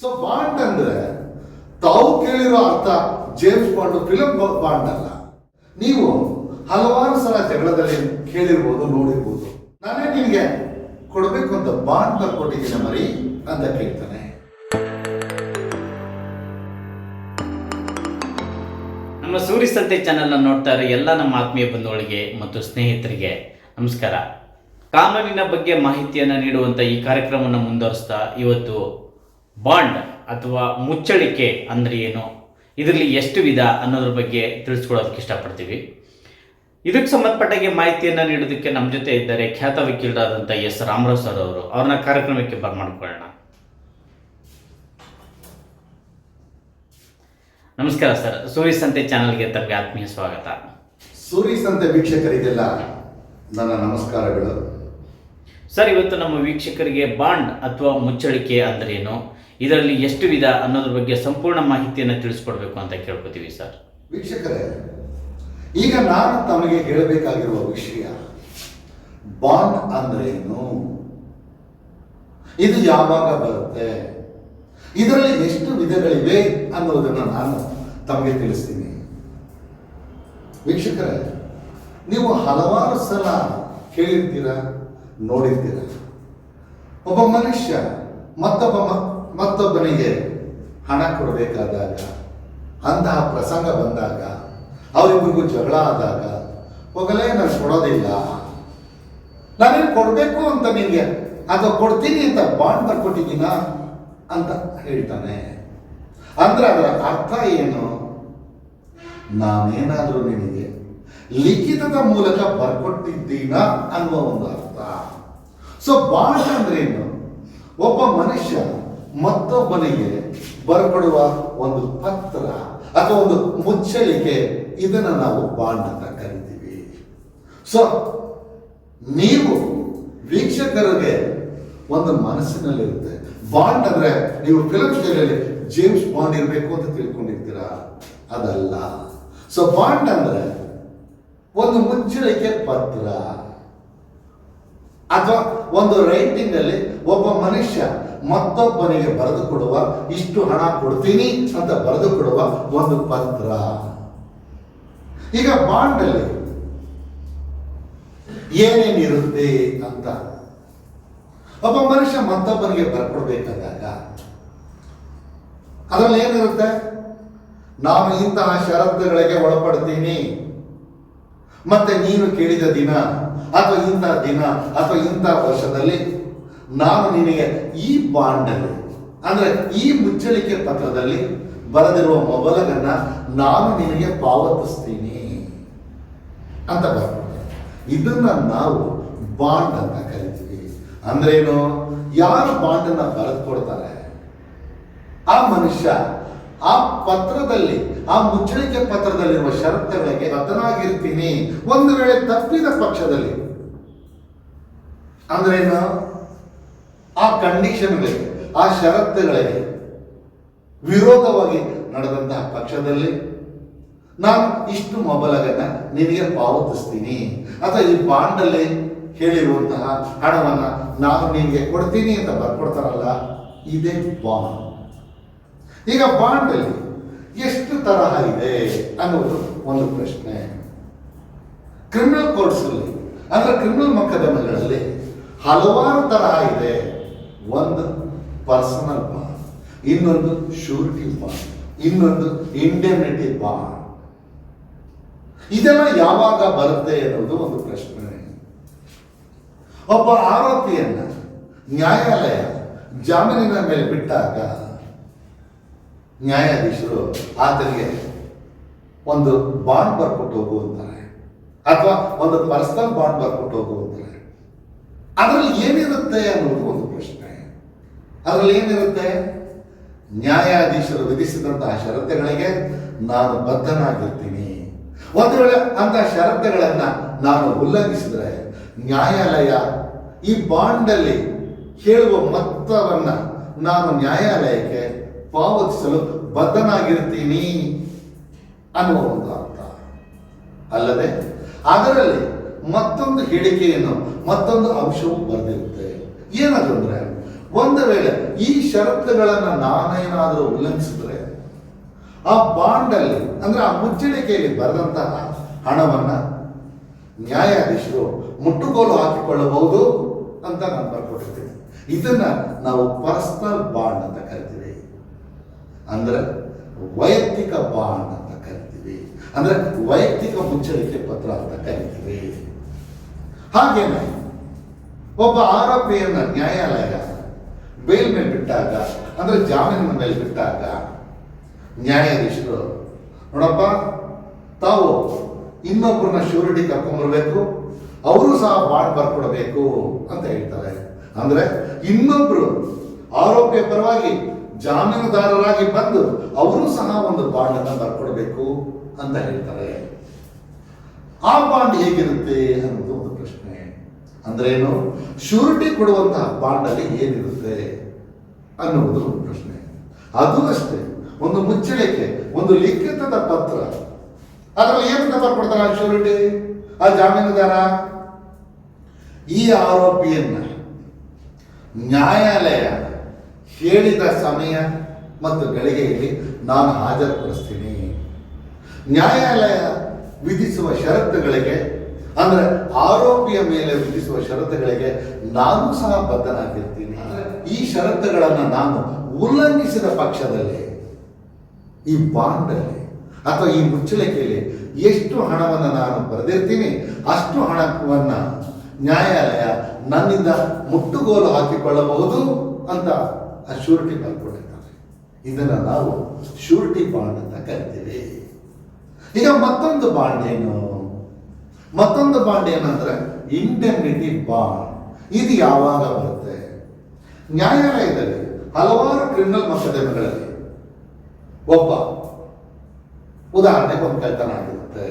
So bond ಅಂದ್ರೆ ತಾವು ಕೇಳಿರೋ ಅರ್ಥ ಜೇಮ್ಸ್ ಬಾಂಡ್ ಫಿಲಂ ಬಾಂಡ್ ಅಲ್ಲ. ನೀವು ಹಲವಾರು ಸಲ ಜಗಳದಲ್ಲಿ ಕೇಳಿರ್ಬೋದು, ನೋಡಿರ್ಬೋದು. ನಾನೇ ನಿನಗೆ ಕೊಡಬೇಕು ಅಂತ ಬಾಂಡ್ ಕೊಟ್ಟಿದ್ದೀನಿ ಮರಿ ಅಂತ ಕೇಳ್ತಾನೆ. ನಮ್ಮ ಸೂರಿ ಸಂತೆ ಚಾನೆಲ್ ನೋಡ್ತಾ ಇರೋ ಎಲ್ಲ ನಮ್ಮ ಆತ್ಮೀಯ ಬಂಧುಗಳಿಗೆ ಮತ್ತು ಸ್ನೇಹಿತರಿಗೆ ನಮಸ್ಕಾರ. ಕಾನೂನಿನ ಬಗ್ಗೆ ಮಾಹಿತಿಯನ್ನು ನೀಡುವಂಥ ಈ ಕಾರ್ಯಕ್ರಮವನ್ನು ಮುಂದುವರಿಸ್ತಾ ಇವತ್ತು ಬಾಂಡ್ ಅಥವಾ ಮುಚ್ಚಳಿಕೆ ಅಂದರೆ ಏನು? ಇದರಲ್ಲಿ ಎಷ್ಟು ವಿಧ ಅನ್ನೋದ್ರ ಬಗ್ಗೆ ತಿಳಿಸ್ಕೊಡೋದಕ್ಕೆ ಇಷ್ಟಪಡ್ತೀವಿ. ಇದಕ್ಕೆ ಸಂಬಂಧಪಟ್ಟಾಗೆ ಮಾಹಿತಿಯನ್ನು ನೀಡೋದಕ್ಕೆ ನಮ್ಮ ಜೊತೆ ಇದ್ದಾರೆ ಖ್ಯಾತ ವಕೀಲರಾದಂಥ ಎಸ್ ರಾಮರಾವ್ ಸರ್ ಅವರು. ಅವ್ರನ್ನ ಕಾರ್ಯಕ್ರಮಕ್ಕೆ ಬರ್ಮಾಡ್ಕೊಳ್ಳೋಣ ನಮಸ್ಕಾರ ಸರ್. ಸೂರಿ ಸಂತೆ ಚಾನಲ್ಗೆ ತಮಗೆ ಆತ್ಮೀಯ ಸ್ವಾಗತ. ಸೂರಿ ಸಂತೆ ವೀಕ್ಷಕರಿಗೆಲ್ಲ ನನ್ನ ನಮಸ್ಕಾರಗಳು. ಸರ್ ಇವತ್ತು ನಮ್ಮ ವೀಕ್ಷಕರಿಗೆ ಬಾಂಡ್ ಅಥವಾ ಮುಚ್ಚಳಿಕೆ ಅಂದ್ರೇನು ಇದರಲ್ಲಿ ಎಷ್ಟು ವಿಧ ಅನ್ನೋದ್ರ ಬಗ್ಗೆ ಸಂಪೂರ್ಣ ಮಾಹಿತಿಯನ್ನು ತಿಳಿಸ್ಕೊಡ್ಬೇಕು ಅಂತ ಕೇಳ್ಕೊತೀವಿ ಸರ್. ವೀಕ್ಷಕರೇ, ಈಗ ನಾನು ತಮಗೆ ಹೇಳಬೇಕಾಗಿರುವ ವಿಷಯ ಬಾಂಡ್ ಅಂದ್ರೇನು ಇದು ಯಾವಾಗ ಬರುತ್ತೆ? ಇದರಲ್ಲಿ ಎಷ್ಟು ವಿಧಗಳಿವೆ ಅನ್ನೋದನ್ನು ನಾನು ತಮಗೆ ತಿಳಿಸ್ತೀನಿ. ವೀಕ್ಷಕರೇ, ನೀವು ಹಲವಾರು ಸಲ ಕೇಳಿರ್ತೀರ, ನೋಡಿರ್ತೀರ? ಒಬ್ಬ ಮನುಷ್ಯ ಮತ್ತೊಬ್ಬ ಮತ್ತೊಬ್ಬನಿಗೆ ಹಣ ಕೊಡಬೇಕಾದಾಗ, ಅಂತಹ ಪ್ರಸಂಗ ಬಂದಾಗ, ಅವರಿಬ್ಬರಿಗೂ ಜಗಳ ಆದಾಗ, ಹೋಗಲೇ, ನಾನು ಕೊಡೋದಿಲ್ಲ. ನಾನೇನು ಕೊಡಬೇಕು ಅಂತ ನಿಮಗೆ ಅಥವಾ ಕೊಡ್ತೀನಿ ಅಂತ ಬಾಂಡ್ ಬರ್ಕೊಟ್ಟಿದ್ದೀನ ಅಂತ ಹೇಳ್ತಾನೆ. ಅಂದ್ರೆ ಅದರ ಅರ್ಥ ಏನು? ನಾನೇನಾದರೂ ನಿನಗೆ ಲಿಖಿತದ ಮೂಲಕ ಬರ್ಕೊಟ್ಟಿದ್ದೀನ ಅನ್ನುವ ಒಂದು ಅರ್ಥ. ಸೊ ಬಾಂಡ್ ಅಂದ್ರೇನು? ಒಬ್ಬ ಮನುಷ್ಯ ಮತ್ತೊಬ್ಬನಿಗೆ ಬರ್ಕೊಡುವ ಒಂದು ಪತ್ರ ಅಥವಾ ಒಂದು ಮುಚ್ಚಳಿಕೆ, ಇದನ್ನು ನಾವು ಬಾಂಡ್ ಅಂತ ಕರಿತೀವಿ. ಸೊ ನೀವು ವೀಕ್ಷಕರಿಗೆ ಒಂದು ಮನಸ್ಸಿನಲ್ಲಿರುತ್ತೆ. ಬಾಂಡ್ ಅಂದ್ರೆ ನೀವು ಫಿಲಂ ಸ್ಟೈಲಲ್ಲಿ ಜೇಮ್ಸ್ ಬಾಂಡ್ ಇರಬೇಕು ಅಂತ ತಿಳ್ಕೊಂಡಿರ್ತೀರಾ? ಅದಲ್ಲ. ಸೊ ಬಾಂಡ್ ಅಂದ್ರೆ ಒಂದು ಮುಚ್ಚಳಿಕೆ ಪತ್ರ. ಅಥವಾ ಒಂದು ರೈಟಿಂಗ್ ಒಬ್ಬ ಮನುಷ್ಯ ಮತ್ತೊಬ್ಬನಿಗೆ ಬರೆದು ಕೊಡುವ, ಇಷ್ಟು ಹಣ ಕೊಡ್ತೀನಿ ಅಂತ ಬರೆದು ಕೊಡುವ ಒಂದು ಪತ್ರ. ಈಗ ಬಾಂಡ್ ಅಲ್ಲಿ ಏನೇನಿರುತ್ತೆ ಅಂತ. ಒಬ್ಬ ಮನುಷ್ಯ ಮತ್ತೊಬ್ಬನಿಗೆ ಬರ್ಕೊಡ್ಬೇಕಾದಾಗ ಅದರಲ್ಲಿ ಏನಿರುತ್ತೆ? ನಾನು ಇಂತಹ ಷರತ್ತುಗಳಿಗೆ ಒಳಪಡ್ತೀನಿ. ಮತ್ತೆ ನೀನು ಕೇಳಿದ ದಿನ ಅಥವಾ ಇಂಥ ದಿನ ಅಥವಾ ಇಂಥ ವರ್ಷದಲ್ಲಿ ನಾನು ನಿನಗೆ ಈ ಬಾಂಡಲ್ಲಿ, ಅಂದರೆ ಈ ಮುಚ್ಚಳಿಕೆ ಪತ್ರದಲ್ಲಿ ಬರೆದಿರುವ ಮೊಬಲಗನ್ನ ನಾನು ನಿನಗೆ ಪಾವತಿಸ್ತೀನಿ ಅಂತ ಬರ್ತದೆ. ಇದನ್ನ ನಾವು ಬಾಂಡ್ ಅಂತ ಕರಿತೀವಿ. ಅಂದ್ರೇನು? ಯಾರು ಬಾಂಡನ್ನು ಬರೆದು ಕೊಡ್ತಾರೆ ಆ ಮನುಷ್ಯ ಆ ಪತ್ರದಲ್ಲಿ, ಆ ಮುಚ್ಚಳಿಕೆ ಪತ್ರದಲ್ಲಿರುವ ಷರತ್ತುಗಳಿಗೆ ಬದ್ಧನಾಗಿರ್ತೀನಿ ಒಂದು ವೇಳೆ ತಪ್ಪಿದ ಪಕ್ಷದಲ್ಲಿ ಅಂದ್ರೇನು ಆ ಕಂಡೀಷನ್ಗಳಿಗೆ ಆ ಷರತ್ತುಗಳಿಗೆ ವಿರೋಧವಾಗಿ ನಡೆದಂತಹ ಪಕ್ಷದಲ್ಲಿ ನಾನು ಇಷ್ಟು ಮೊಬಲಗನ್ನ ನಿನಗೆ ಪಾವತಿಸ್ತೀನಿ. ಅಥವಾ ಈ ಬಾಂಡಲ್ಲಿ ಹೇಳಿರುವಂತಹ ಹಣವನ್ನು ನಾನು ನಿನಗೆ ಕೊಡ್ತೀನಿ ಅಂತ ಬರ್ಕೊಡ್ತಾರಲ್ಲ, ಇದೇ ಬಾಂಡ್. ಈಗ ಬಾಂಡಲ್ಲಿ ಎಷ್ಟು ತರಹ ಇದೆ ಅನ್ನೋದು ಒಂದು ಪ್ರಶ್ನೆ. ಕ್ರಿಮಿನಲ್ ಕೋರ್ಟ್ಸಲ್ಲಿ ಅಂದರೆ ಕ್ರಿಮಿನಲ್ ಮೊಕದ್ದಮೆಗಳಲ್ಲಿ ಹಲವಾರು ತರಹ ಇದೆ. ಒಂದು ಪರ್ಸನಲ್ ಬಾಂಡ್ ಇನ್ನೊಂದು ಶೂರಿಟಿ ಬಾಂಡ್ ಇನ್ನೊಂದು ಇಂಡೆಮಿನಿಟಿ ಬಾಂಡ್ ಇದೆಲ್ಲ ಯಾವಾಗ ಬರುತ್ತೆ ಅನ್ನೋದು ಒಂದು ಪ್ರಶ್ನೆ. ಒಬ್ಬ ಆರೋಪಿಯನ್ನ ನ್ಯಾಯಾಲಯ ಜಾಮೀನಿನ ಮೇಲೆ ಬಿಟ್ಟಾಗ ನ್ಯಾಯಾಧೀಶರು ಆತನಿಗೆ ಒಂದು ಬಾಂಡ್ ಬರ್ಕೊಟ್ಟು ಹೋಗು ಅಂತಾರೆ. ಅಥವಾ ಒಂದು ಪರ್ಸನಲ್ ಬಾಂಡ್ ಬರ್ಕೊಟ್ಟು ಹೋಗು ಅಂತಾರೆ. ಅದರಲ್ಲಿ ಏನಿರುತ್ತೆ ಅನ್ನೋದು ಒಂದು ಪ್ರಶ್ನೆ. ಅದರಲ್ಲಿ ಏನಿರುತ್ತೆ? ನ್ಯಾಯಾಧೀಶರು ವಿಧಿಸಿದಂತಹ ಷರತ್ತುಗಳಿಗೆ ನಾನು ಬದ್ಧನಾಗಿರ್ತೀನಿ. ಒಂದು ವೇಳೆ ಅಂತಹ ಷರತ್ತುಗಳನ್ನ ನಾನು ಉಲ್ಲಂಘಿಸಿದ್ರೆ ನ್ಯಾಯಾಲಯ ಈ ಬಾಂಡಲ್ಲಿ ಹೇಳುವ ಮೊತ್ತವನ್ನ ನಾನು ನ್ಯಾಯಾಲಯಕ್ಕೆ ಪಾವತಿಸಲು ಬದ್ಧನಾಗಿರ್ತೀನಿ ಅನ್ನುವ ಒಂದು ಅರ್ಥ. ಅಲ್ಲದೆ ಅದರಲ್ಲಿ ಮತ್ತೊಂದು ಹೇಳಿಕೆಯನ್ನು, ಮತ್ತೊಂದು ಅಂಶವು ಬರೆದಿರುತ್ತೆ ಏನದಂದ್ರೆ ಒಂದು ವೇಳೆ ಈ ಷರತ್ತುಗಳನ್ನು ನಾನೇನಾದರೂ ಉಲ್ಲಂಘಿಸಿದ್ರೆ, ಆ ಬಾಂಡಲ್ಲಿ, ಅಂದ್ರೆ ಆ ಮುಚ್ಚಳಿಕೆಯಲ್ಲಿ ಬರೆದಂತಹ ಹಣವನ್ನ ನ್ಯಾಯಾಧೀಶರು ಮುಟ್ಟುಗೋಲು ಹಾಕಿಕೊಳ್ಳಬಹುದು ಅಂತ ನಾನು ಬರ್ಕೊಟ್ಟಿರ್ತೀನಿ. ಇದನ್ನ ನಾವು ಪರ್ಸನಲ್ ಬಾಂಡ್ ಅಂತ ಕರಿತೀವಿ. ಅಂದ್ರೆ ವೈಯಕ್ತಿಕ ಬಾಂಡ್ ಅಂತ ಕರಿತೀವಿ. ಅಂದ್ರೆ ವೈಯಕ್ತಿಕ ಮುಚ್ಚಳಿಕೆ ಪತ್ರ ಅಂತ ಕರಿತೀವಿ. ಹಾಗೇನೆ ಒಬ್ಬ ಆರೋಪಿಯನ್ನ ನ್ಯಾಯಾಲಯ ಬೇಲ್ ಮೇಲೆ ಬಿಟ್ಟಾಗ, ಅಂದ್ರೆ ಜಾಮೀನಿನ ಮೇಲೆ ಬಿಟ್ಟಾಗ ನ್ಯಾಯಾಧೀಶರು, ನೋಡಪ್ಪ, ತಾವು ಇನ್ನೊಬ್ಬರನ್ನ ಶ್ಯೂರಿಟಿ ಕರ್ಕೊಂಡ್ಬರ್ಬೇಕು ಅವರು ಸಹ ಬಾಂಡ್ ಬರ್ಕೊಡ್ಬೇಕು ಅಂತ ಹೇಳ್ತಾರೆ. ಅಂದ್ರೆ ಇನ್ನೊಬ್ರು ಆರೋಪಿಯ ಪರವಾಗಿ ಜಾಮೀನುದಾರರಾಗಿ ಬಂದು ಅವರು ಸಹ ಒಂದು ಬಾಂಡ್ ಅನ್ನ ಬರ್ಕೊಡ್ಬೇಕು ಅಂತ ಹೇಳ್ತಾರೆ. ಆ ಬಾಂಡ್ ಹೇಗಿರುತ್ತೆ ಅನ್ನೋದು ಒಂದು ಪ್ರಶ್ನೆ. ಅಂದ್ರೇನು? ಶ್ಯೂರಿಟಿ ಕೊಡುವಂತಹ ಬಾಂಡ್ ಅಲ್ಲಿ ಏನಿರುತ್ತೆ ಅನ್ನುವುದು ಒಂದು ಪ್ರಶ್ನೆ. ಅದು ಅಷ್ಟೇ. ಒಂದು ಮುಚ್ಚಳಿಕೆ, ಒಂದು ಲಿಖಿತದ ಪತ್ರ. ಅದರಲ್ಲಿ ಏನಂತ ಆ ಶ್ಯೂರಿಟಿ ಆ ಜಾಮೀನುದಾರ? ಈ ಆರೋಪಿಯನ್ನ ನ್ಯಾಯಾಲಯ ಹೇಳಿದ ಸಮಯ ಮತ್ತು ಗಳಿಗೆಯಲ್ಲಿ ನಾನು ಹಾಜರುಪಡಿಸ್ತೀನಿ. ನ್ಯಾಯಾಲಯ ವಿಧಿಸುವ ಷರತ್ತುಗಳಿಗೆ, ಅಂದರೆ ಆರೋಪಿಯ ಮೇಲೆ ವಿಧಿಸುವ ಷರತ್ತುಗಳಿಗೆ ನಾನು ಸಹ ಬದ್ಧನಾಗಿರ್ತೀನಿ. ಈ ಷರತ್ತುಗಳನ್ನು ನಾನು ಉಲ್ಲಂಘಿಸಿದ ಪಕ್ಷದಲ್ಲಿ, ಈ ಬಾಂಡಲ್ಲಿ ಅಥವಾ ಈ ಮುಚ್ಚಳಿಕೆಯಲ್ಲಿ ಎಷ್ಟು ಹಣವನ್ನು ನಾನು ಬರೆದಿರ್ತೀನಿ, ಅಷ್ಟು ಹಣವನ್ನು ನ್ಯಾಯಾಲಯ ನನ್ನಿಂದ ಮುಟ್ಟುಗೋಲು ಹಾಕಿಕೊಳ್ಳಬಹುದು ಅಂತ ಆ ಶೂರಿಟಿ ಕೊಟ್ಟಿದ್ದಾರೆ ಇದನ್ನು ನಾವು ಶೂರಿಟಿ ಬಾಂಡ್ ಅಂತ ಕರಿತೀವಿ. ಈಗ ಮತ್ತೊಂದು ಬಾಂಡ್ ಏನು? ಮತ್ತೊಂದು ಬಾಂಡ್ ಏನಂದ್ರೆ ಇಂಡೆಮ್ನಿಟಿ ಬಾಂಡ್. ಇದು ಯಾವಾಗ ಬರುತ್ತೆ? ನ್ಯಾಯಾಲಯದಲ್ಲಿ ಹಲವಾರು ಕ್ರಿಮಿನಲ್ ಮೊಕದ್ದಮೆಗಳಲ್ಲಿ ಒಬ್ಬ ಉದಾಹರಣೆಗೆ ಒಂದು ಕಳ್ತನ ಆಗಿರುತ್ತೆ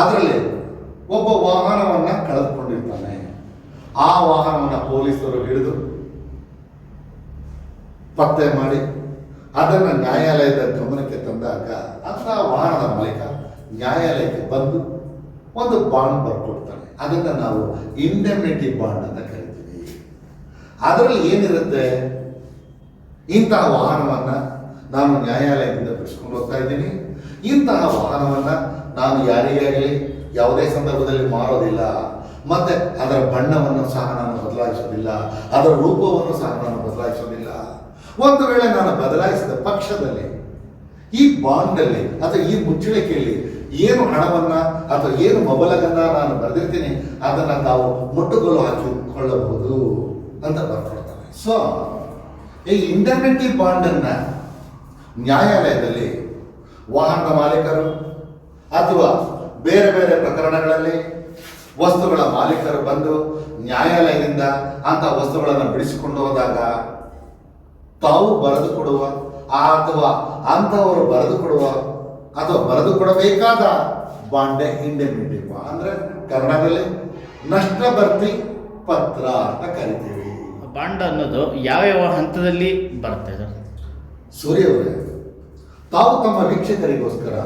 ಅದರಲ್ಲಿ ಒಬ್ಬ ವಾಹನವನ್ನ ಕಳೆದುಕೊಂಡಿರ್ತಾನೆ. ಆ ವಾಹನವನ್ನ ಪೊಲೀಸರು ಹಿಡಿದು ಪತ್ತೆ ಮಾಡಿ ಅದನ್ನು ನ್ಯಾಯಾಲಯದ ಗಮನಕ್ಕೆ ತಂದಾಗ ಅಂತ ವಾಹನದ ಮಾಲೀಕ ನ್ಯಾಯಾಲಯಕ್ಕೆ ಬಂದು ಒಂದು ಬಾಂಡ್ ಬರ್ಕೊಡ್ತಾನೆ. ಅದನ್ನು ನಾವು ಇಂಡೆಮ್ನಿಟಿ ಬಾಂಡ್ ಅಂತ ಕರಿತೀವಿ. ಅದರಲ್ಲಿ ಏನಿರುತ್ತೆ? ಇಂತಹ ವಾಹನವನ್ನು ನಾನು ನ್ಯಾಯಾಲಯದಿಂದ ಬಿಡಿಸ್ಕೊಂಡು ಹೋಗ್ತಾ ಇದ್ದೀನಿ. ಇಂತಹ ವಾಹನವನ್ನು ನಾನು ಯಾರಿಗೇ ಆಗಲಿ ಯಾವುದೇ ಸಂದರ್ಭದಲ್ಲಿ ಮಾರೋದಿಲ್ಲ. ಮತ್ತೆ ಅದರ ಬಣ್ಣವನ್ನು ಸಹ ನಾನು ಬದಲಾಯಿಸೋದಿಲ್ಲ. ಅದರ ರೂಪವನ್ನು ಸಹ ನಾನು ಬದಲಾಯಿಸೋದಿಲ್ಲ. ಒಂದು ವೇಳೆ ನಾನು ಬದಲಾಯಿಸಿದ ಪಕ್ಷದಲ್ಲಿ, ಈ ಬಾಂಡಲ್ಲಿ ಅಥವಾ ಈ ಮುಚ್ಚಳಿಕೆಯಲ್ಲಿ ಏನು ಹಣವನ್ನ ಅಥವಾ ಏನು ಮೊಬಲಗನ್ನ ನಾನು ಬರೆದಿರ್ತೀನಿ, ಅದನ್ನ ತಾವು ಮುಟ್ಟುಗೋಲು ಹಾಕಿಕೊಳ್ಳಬಹುದು ಅಂತ ಬರ್ಕೊಡ್ತಾರೆ. ಸೊ ಈ ಇಂಟರ್ನೆಟಿ ಬಾಂಡನ್ನ ನ್ಯಾಯಾಲಯದಲ್ಲಿ ವಾಹನ ಮಾಲೀಕರು ಅಥವಾ ಬೇರೆ ಬೇರೆ ಪ್ರಕರಣಗಳಲ್ಲಿ ವಸ್ತುಗಳ ಮಾಲೀಕರು ಬಂದು ನ್ಯಾಯಾಲಯದಿಂದ ಅಂತ ವಸ್ತುಗಳನ್ನು ಬಿಡಿಸಿಕೊಂಡು ಹೋದಾಗ ತಾವು ಬರೆದು ಕೊಡುವ ಅಥವಾ ಅಂತವರು ಬರೆದು ಕೊಡುವ ಅಥವಾ ಬರೆದು ಕೊಡಬೇಕಾದ ಬಾಂಡೆ ಇಂಡೆಮ್ನಿಟಿ ಅಂದ್ರೆ ಕನ್ನಡದಲ್ಲಿ ನಷ್ಟ ಬರ್ತಿ ಪತ್ರ ಅಂತ ಕರಿತೀವಿ. ಬಾಂಡ ಅನ್ನೋದು ಯಾವ ಯಾವ ಹಂತದಲ್ಲಿ ಬರುತ್ತೆ ಸೂರ್ಯವರೇ ತಾವು ತಮ್ಮ ವೀಕ್ಷಕರಿಗೋಸ್ಕರ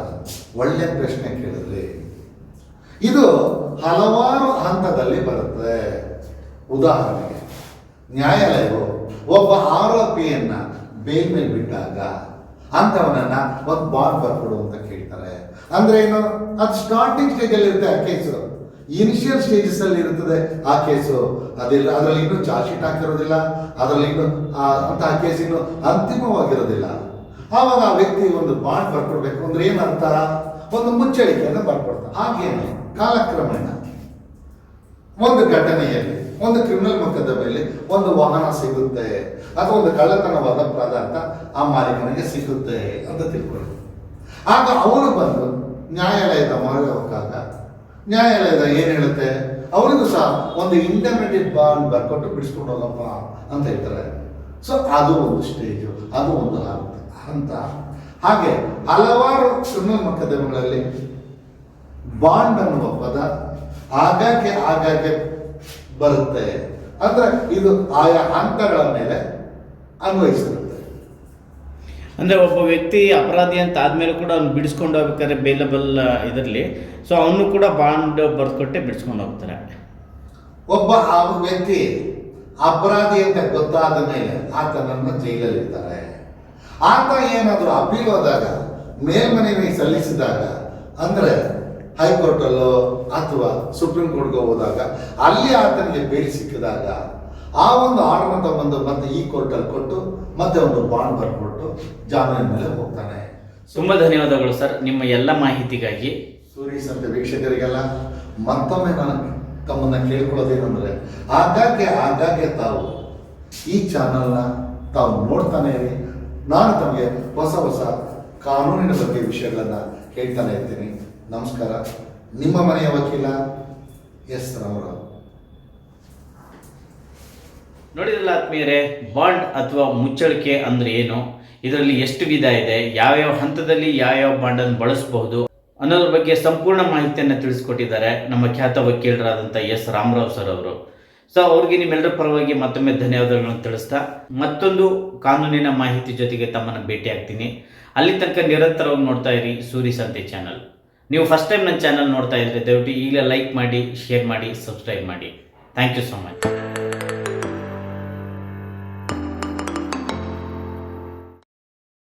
ಒಳ್ಳೆ ಪ್ರಶ್ನೆ ಕೇಳಿದ್ರಿ. ಇದು ಹಲವಾರು ಹಂತದಲ್ಲಿ ಬರುತ್ತೆ. ಉದಾಹರಣೆಗೆ ನ್ಯಾಯಾಲಯವು ಒಬ್ಬ ಆರೋಪಿಯನ್ನ ಬೇಲ್ ಮೇಲೆ ಬಿಟ್ಟಾಗ ಅಂತವನನ್ನ ಒಂದು ಬಾಂಡ್ ಬರ್ಕೊಡು ಅಂತ ಕೇಳ್ತಾರೆ. ಅಂದ್ರೆ ಏನು? ಅದು ಸ್ಟಾರ್ಟಿಂಗ್ ಸ್ಟೇಜಲ್ಲಿ ಇರುತ್ತೆ ಆ ಕೇಸು ಇನಿಷಿಯಲ್ ಸ್ಟೇಜಸ್ ಅಲ್ಲಿ ಇರುತ್ತದೆ ಆ ಕೇಸು ಅದಿಲ್ಲ, ಅದರಲ್ಲಿ ಇನ್ನು ಚಾರ್ಜ್ ಶೀಟ್ ಹಾಕಿರೋದಿಲ್ಲ. ಅದರಲ್ಲಿ ಇನ್ನು, ಆ ಅಂತಹ ಕೇಸ್ ಇನ್ನು ಅಂತಿಮವಾಗಿರೋದಿಲ್ಲ. ಆವಾಗ ಆ ವ್ಯಕ್ತಿ ಒಂದು ಬಾಂಡ್ ಬರ್ಕೊಡ್ಬೇಕು. ಅಂದ್ರೆ ಏನಂತ ಒಂದು ಮುಚ್ಚಳಿಕೆಯನ್ನು ಬರ್ಕೊಡ್ತಾರೆ ಹಾಗೇನೆ ಕಾಲಕ್ರಮೇಣ ಒಂದು ಘಟನೆಯಲ್ಲಿ ಒಂದು ಕ್ರಿಮಿನಲ್ ಮೊಕದ್ದಮೆಯಲ್ಲಿ ಒಂದು ವಾಹನ ಸಿಗುತ್ತೆ. ಅಥವಾ ಒಂದು ಕಳ್ಳತನವಾದ ಪದಾರ್ಥ ಆ ಮಾಲೀಕನಿಗೆ ಸಿಗುತ್ತೆ ಅಂತ ತಿಳ್ಕೊಳ್ಳಿ. ಆಗ ಅವನು ಬಂದು ನ್ಯಾಯಾಲಯದ ಮೊರೆ ಹೋಗಾಗ ನ್ಯಾಯಾಲಯದ ಏನು ಹೇಳುತ್ತೆ? ಅವರಿಗೂ ಸಹ ಒಂದು ಇಂಟರ್ಮೀಡಿಯೇಟ್ ಬಾಂಡ್ ಬರ್ಕೊಟ್ಟು ಬಿಡಿಸ್ಕೊಂಡು ಅಂತ ಹೇಳ್ತಾರೆ. ಸೊ ಅದು ಒಂದು ಸ್ಟೇಜು ಅದು ಒಂದು ಹಂತ ಹಾಗೆ ಹಲವಾರು ಕ್ರಿಮಿನಲ್ ಮೊಕದ್ದಮೆಗಳಲ್ಲಿ ಬಾಂಡ್ ಅನ್ನುವ ಪದ, ಆಗಾಗ್ಗೆ ಆಗಾಗ್ಗೆ ಬರುತ್ತೆ. ಅಂದ್ರೆ ಇದು ಆಯಾ ಹಂತಗಳ ಮೇಲೆ ಅನ್ವಯಿಸಿರುತ್ತೆ. ಅಂದರೆ ಒಬ್ಬ ವ್ಯಕ್ತಿ ಅಪರಾಧಿ ಅಂತ ಆದಮೇಲೆ ಕೂಡ ಅವ್ನು ಬಿಡಿಸ್ಕೊಂಡು ಹೋಗ್ಬೇಕಾದ್ರೆ ಬೇಲಬಲ್ ಇದರಲ್ಲಿ. ಸೊ ಅವನು ಕೂಡ ಬಾಂಡ್ ಬರ್ಕೊಟ್ಟೆ ಬಿಡಿಸ್ಕೊಂಡು ಹೋಗ್ತಾರೆ. ಒಬ್ಬ ಆ ವ್ಯಕ್ತಿ ಅಪರಾಧಿ ಅಂತ ಗೊತ್ತಾದ ಮೇಲೆ ಆತನನ್ನು ಜೈಲಲ್ಲಿ ಇರ್ತಾರೆ ಆತ ಏನಾದರೂ ಅಪೀಲ್ ಹೋದಾಗ ಮೇಲ್ಮನವಿ ಸಲ್ಲಿಸಿದಾಗ ಅಂದರೆ ಹೈಕೋರ್ಟಲ್ಲೋ ಅಥವಾ ಸುಪ್ರೀಂ ಕೋರ್ಟ್ಗೆ ಹೋದಾಗ ಅಲ್ಲಿ ಆತನಿಗೆ ಬೇಲ್ ಸಿಕ್ಕಿದಾಗ ಆ ಒಂದು ಆರ್ಡರ್ನ ತಗೊಂಡು ಮತ್ತೆ ಈ ಕೋರ್ಟಲ್ಲಿ ಕೊಟ್ಟು ಮತ್ತೆ ಒಂದು ಬಾಂಡ್ ಬರ್ಕೊಟ್ಟು ಜಾಮೀನಿನ ಮೇಲೆ ಹೋಗ್ತಾನೆ. ತುಂಬಾ ಧನ್ಯವಾದಗಳು ಸರ್ ನಿಮ್ಮ ಎಲ್ಲ ಮಾಹಿತಿಗಾಗಿ. ಸೂರೀಸ್ ಸಂತೆ ವೀಕ್ಷಕರಿಗೆಲ್ಲ ಮತ್ತೊಮ್ಮೆ ನಾನು ತಮ್ಮನ್ನ ಕೇಳ್ಕೊಳ್ಳೋದೇನಂದ್ರೆ ಆಗಾಗ್ಗೆ ಆಗಾಗ್ಗೆ ತಾವು ಈ ಚಾನಲ್ನ ತಾವು ನೋಡ್ತಾನೆ ಇರಿ. ನಾನು ತಮಗೆ ಹೊಸ ಹೊಸ ಕಾನೂನಿನ ಬಗ್ಗೆ ವಿಷಯಗಳನ್ನ ಹೇಳ್ತಾನೆ ಇರ್ತೀನಿ. ನಮಸ್ಕಾರ. ನಿಮ್ಮ ಮನೆಯ ವಕೀಲ ಎಸ್ ರಾಮರಾವ್. ನೋಡಿದ್ರಲ್ಲ ಆತ್ಮೀಯರೇ, ಬಾಂಡ್ ಅಥವಾ ಮುಚ್ಚಳಿಕೆ ಅಂದ್ರೆ ಏನು? ಇದರಲ್ಲಿ ಎಷ್ಟು ವಿಧ ಇದೆ? ಯಾವ್ಯಾವ ಹಂತದಲ್ಲಿ ಯಾವ್ಯಾವ ಬಾಂಡನ್ನು ಬಳಸಬಹುದು? ಅನ್ನೋದ್ರ ಬಗ್ಗೆ ಸಂಪೂರ್ಣ ಮಾಹಿತಿಯನ್ನು ತಿಳಿಸ್ಕೊಟ್ಟಿದ್ದಾರೆ ನಮ್ಮ ಖ್ಯಾತ ವಕೀಲರಾದಂಥ ಎಸ್ ರಾಮರಾವ್ ಸರ್ ಅವರು. ಸೊ ಅವ್ರಿಗೆ ನಿಮ್ಮೆಲ್ಲರ ಪರವಾಗಿ ಮತ್ತೊಮ್ಮೆ ಧನ್ಯವಾದಗಳನ್ನು ತಿಳಿಸ್ತಾ, ಮತ್ತೊಂದು ಕಾನೂನಿನ ಮಾಹಿತಿ ಜೊತೆಗೆ ತಮ್ಮನ್ನು ಭೇಟಿ ಆಗ್ತೀನಿ ಅಲ್ಲಿ ತನಕ ನಿರಂತರವಾಗಿ ನೋಡ್ತಾ ಇರಿ ಸೂರಿ ಸಂತೆ ಚಾನಲ್. ನೀವು ಫಸ್ಟ್ ಟೈಮ್ ನನ್ನ ಚಾನಲ್ ನೋಡ್ತಾ ಇದ್ರೆ ದಯವಿಟ್ಟು ಈಗಲೇ ಲೈಕ್ ಮಾಡಿ ಶೇರ್ ಮಾಡಿ ಸಬ್ಸ್ಕ್ರೈಬ್ ಮಾಡಿ. Thank you so much